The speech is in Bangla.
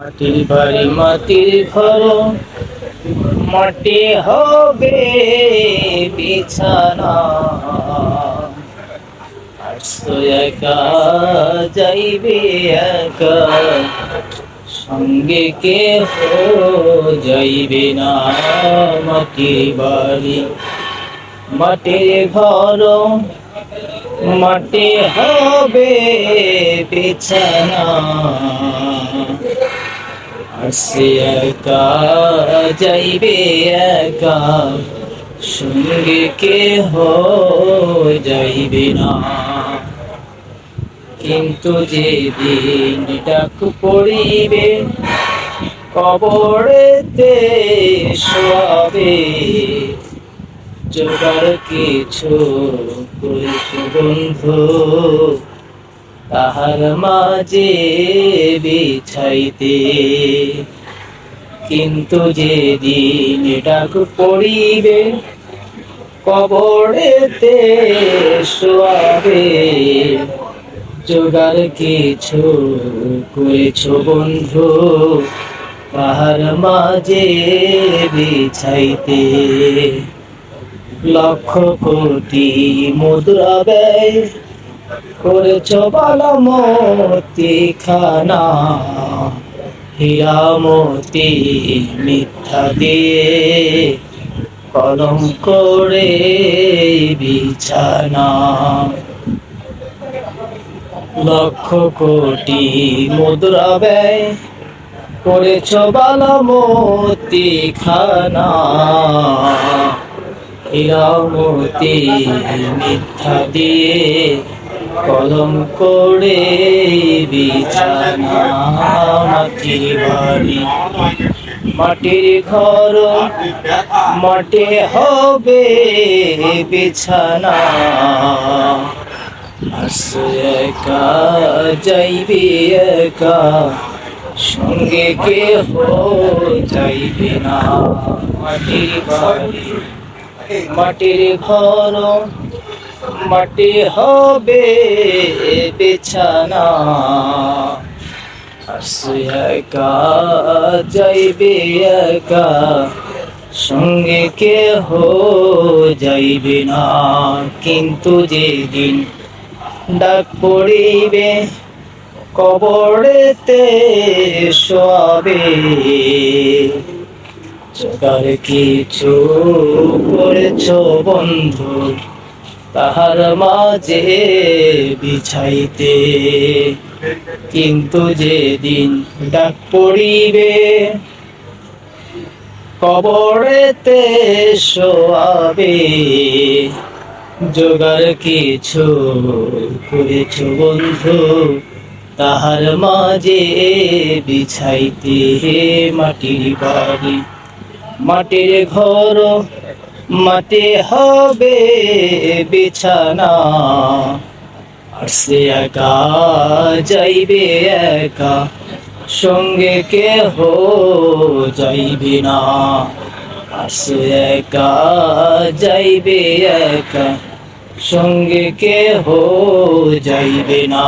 মাটির বাড়ি, মাটির ঘর। মাটি হবে বিছানা। আসতো একা যাইবে একা। সঙ্গে কে যাইবে না মাটির বাড়ি। মাটির ঘর, মাটি হবে বিছানা। আসে একা যাইবে একা। সঙ্গে কে যাইবে না। কিন্তু যেদিন ডাক পড়িবে, কবরেতে শোয়াবে। জোগাড় কিছু করেছ বন্ধু। তাহার মাঝে বিছাইতে। কিন্তু যেদিন ডাক পড়িবে, কবরেতে শোয়াবে। জোগাড় কিছু করেছ বন্ধু, তাহার মাঝে বিছাইতে। লক্ষ কোটি মুদ্রা ব্যয় করেছ বালামতি খানা হীরামতি মিথ্যা দিয়ে কলম করে বিছানা। লক্ষ কোটি মুদ্রা ব্যয় করেছ বালামতি খানা হীরামতি মিথ্যা দিয়ে কলম করে বিছানা মাটির বাড়ি। মাটির ঘর, মাটি হবে বিছানা। একা যাইবে একা, সঙ্গে কে যাইবে না। মাটির বাড়ি, মাটির ঘর মাটি হবে বিছানা। একা যাইবে একা, সঙ্গে যাইবে না। কিন্তু যেদিন ডাক পড়িবে, কবরেতে শোয়াবে। জোগার কিছু করেছ বন্ধু? তাহার মাঝে বিছাইতে। কিন্তু যেদিন ডাক পড়িবে, কবরেতে শোয়াবে। জোগার কিছু করেছ বন্ধু, তাহার মাঝে বিছাইতে মাটির বাড়ি। মাটির ঘর মাটি হবে বিছানা আসে একা যাইবে একা, সঙ্গে কেহ যাইবে না। আসে একা যাইবে একা, সঙ্গে কেহ যাইবে না।